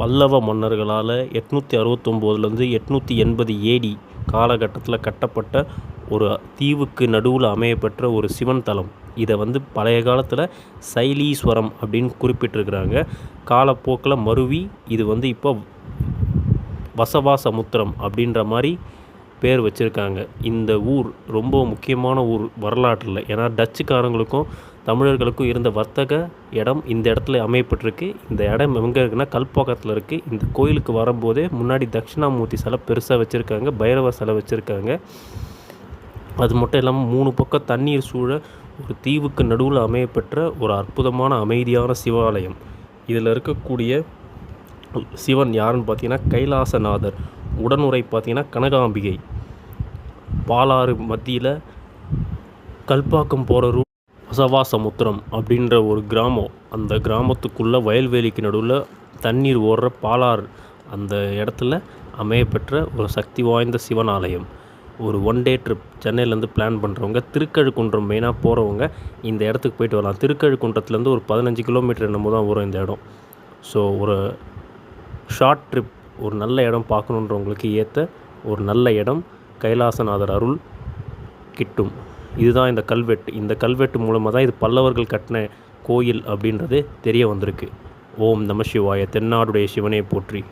பல்லவ மன்னர்களால் எட்நூற்றி அறுபத்தொம்போதுலேருந்து எட்நூற்றி எண்பது ஏடி காலகட்டத்தில் கட்டப்பட்ட ஒரு தீவுக்கு நடுவில் அமையப்பெற்ற ஒரு சிவன் தலம். இதை வந்து பழைய காலத்தில் சைலீஸ்வரம் அப்படின்னு குறிப்பிட்டிருக்கிறாங்க. காலப்போக்கில் மருவி இது வந்து இப்போ வசவாசமுத்திரம் அப்படின்ற மாதிரி பேர் வச்சுருக்காங்க. இந்த ஊர் ரொம்ப முக்கியமான ஊர் வரலாற்றில். ஏன்னா டச்சுக்காரங்களுக்கும் தமிழர்களுக்கும் இருந்த வர்த்தக இடம் இந்த இடத்துல அமையப்பட்டிருக்கு. இந்த இடம் எங்கே இருக்குன்னா கல்பாக்கத்தில் இருக்குது இந்த கோயிலுக்கு வரும்போதே முன்னாடி தட்சிணாமூர்த்தி சிலை பெருசாக வச்சுருக்காங்க பைரவர் சிலை வச்சுருக்காங்க. அது மட்டும் இல்லாமல் மூணு பக்கம் தண்ணீர் சூழ ஒரு தீவுக்கு நடுவில் அமையப்பெற்ற ஒரு அற்புதமான அமைதியான சிவாலயம். இதில் இருக்கக்கூடிய சிவன் யாருன்னு பார்த்தீங்கன்னா கைலாசநாதர். உடனுரை பார்த்தீங்கன்னா கனகாம்பிகை. பாலாறு மத்தியில் கல்பாக்கம் போகிற ரூ வசவாசமுத்திரம் அப்படின்ற ஒரு கிராமம். அந்த கிராமத்துக்குள்ளே வயல்வெளிக்கு நடுவில் தண்ணீர் ஓடுற பாலார் அந்த இடத்துல அமையப்பெற்ற ஒரு சக்தி வாய்ந்த சிவன் ஆலயம். ஒரு ஒன் டே ட்ரிப் சென்னையிலேருந்து பிளான் பண்ணுறவங்க திருக்கழுக்குன்றம் மெயினாக போகிறவங்க இந்த இடத்துக்கு போயிட்டு வரலாம். திருக்கழுக்குன்றத்துலேருந்து ஒரு பதினஞ்சு கிலோமீட்டர் என்னமோ தான் வரும் இந்த இடம். ஸோ ஒரு ஷார்ட் ட்ரிப் ஒரு நல்ல இடம் பார்க்கணுன்றவங்களுக்கு ஏற்ற ஒரு நல்ல இடம் கைலாசநாதர் அருள் கிட்டும். இதுதான் இந்த கல்வெட்டு. இந்த கல்வெட்டு மூலமாக தான் இது பல்லவர்கள் கட்டின கோயில் அப்படின்றது தெரிய வந்திருக்கு. ஓம் நம சிவாய. தென்னாடுடைய சிவனே போற்றி.